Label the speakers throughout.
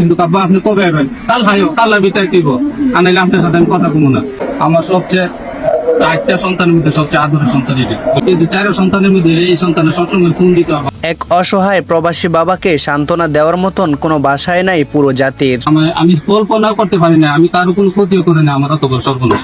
Speaker 1: কিন্তু কাব্বা আপনি কবে আবেন কাল খাইও কাল বিতাই দিব আনাইলে আপনার সাথে আমি কথা কমু না। আমার সবচেয়ে চারটা সন্তানের মধ্যে সবচেয়ে আদরের সন্তান এটা। চার সন্তানের মধ্যে এই সন্তানের সবসময় ফোন দিতে হবে।
Speaker 2: এক অসহায় প্রবাসী বাবাকে সান্ত্বনা দেওয়ার মতন কোনো বাসায় নাই পুরো জাতির।
Speaker 1: আমি কল্পনা করতে পারি না আমি কারও কোনো ক্ষতিও করি না আমার অত সর্বনাশ।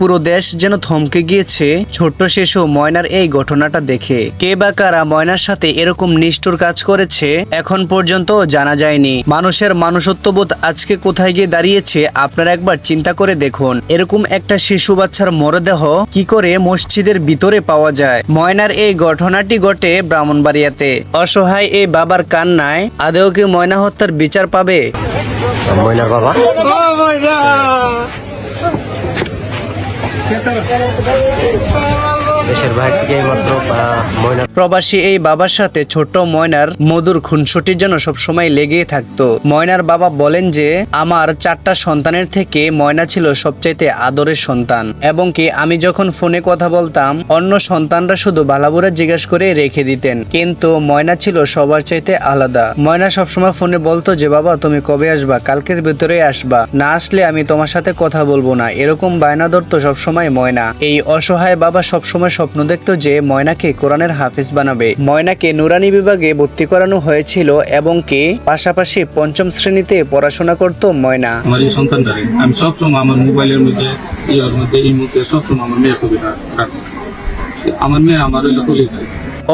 Speaker 2: পুরো দেশ যেন থমকে গিয়েছে ছোট্ট শিশু ময়নার এই ঘটনাটা দেখে। কে বা কারা ময়নার সাথে এরকম নিষ্ঠুর কাজ করেছে এখন পর্যন্ত জানা যায়নি। মানুষের মানুষত্ববোধ আজকে কোথায় গিয়ে দাঁড়িয়েছে আপনারা একবার চিন্তা করে দেখুন। এরকম একটা শিশু বাচ্চার মরদেহ কি করে মসজিদের ভিতরে পাওয়া যায়? ময়নার এই ঘটনাটি ঘটে ব্রাহ্মণবাড়িয়াতে। অসহায় এই বাবার কান্নায় আদেও কি ময়না হত্যার বিচার পাবে?
Speaker 3: ময়নার বাবা? Tenta. দেশের বাইরে মাত্র ময়নার
Speaker 2: প্রবাসী এই বাবার সাথে ছোট ময়নার মধুর খুনসুটির জন্য সবসময় লেগেই থাকতো। ময়নার বাবা বলেন যে, আমার চারটা সন্তানের থেকে ময়না ছিল সবচাইতে আদরের সন্তান এবং কি আমি যখন ফোনে কথা বলতাম, অন্য সন্তানরা শুধু বালাবুরা জিজ্ঞেস করে রেখে দিতেন। কিন্তু ময়না ছিল সবার চাইতে আলাদা। ময়না সবসময় ফোনে বলতো যে, বাবা, তুমি কবে আসবা? কালকের ভেতরে আসবা। না আসলে আমি তোমার সাথে কথা বলব না। এরকম বায়না ধরতো সবসময় ময়না। এই অসহায় বাবা সবসময় স্বপ্ন দেখত যে ময়নাকে কোরআনের হাফিজ বানাবে। ময়নাকে নুরানি বিভাগে ভর্তি করানো হয়েছিল এবং কে? পাশাপাশি পঞ্চম শ্রেণীতে পড়াশোনা করত ময়না।
Speaker 1: আমার এই সন্তানটারে। আমি সবসময় আমার মোবাইলের মধ্যে, ইয়ার মধ্যে, এই মধ্যে সবসময় আমার মেয়ের আমার মেয়ে আমার ওই লোক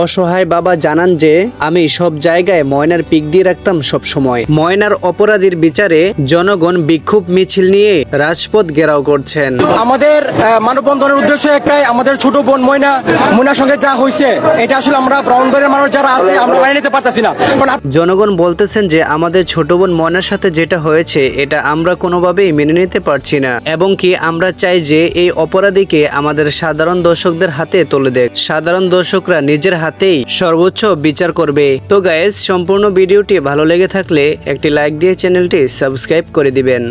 Speaker 2: অসহায় বাবা জানান যে আমি সব জায়গায় ময়নার পিক দিয়ে রাখতাম সব সময় ময়নার অপরাধীর বিচারে জনগণ বিক্ষোভ মিছিল নিয়ে রাজপথ ঘেরাও করছেন।
Speaker 4: আমাদের মানববন্ধনের উদ্দেশ্য একটাই আমাদের ছোট বোন ময়না ময়নার সঙ্গে যা হয়েছে এটা আসলে আমরা ব্রাহ্মণবাড়িয়ার মানুষ যারা আছে আমরা মেনে নিতে পারতেছি না।
Speaker 2: জনগণ বলতেছেন যে আমাদের ছোট বোন ময়নার সাথে যেটা হয়েছে এটা আমরা কোনোভাবেই মেনে নিতে পারছি না। এবং কি আমরা চাই যে এই অপরাধীকে আমাদের সাধারণ দর্শকদের হাতে তুলে দেখ সাধারণ দর্শকরা নিজের হাতেই সর্বোচ্চ বিচার করবে। তো গায়েস সম্পূর্ণ ভিডিওটি ভালো লেগে থাকলে একটি লাইক দিয়ে চ্যানেলটি সাবস্ক্রাইব করে দিবেন।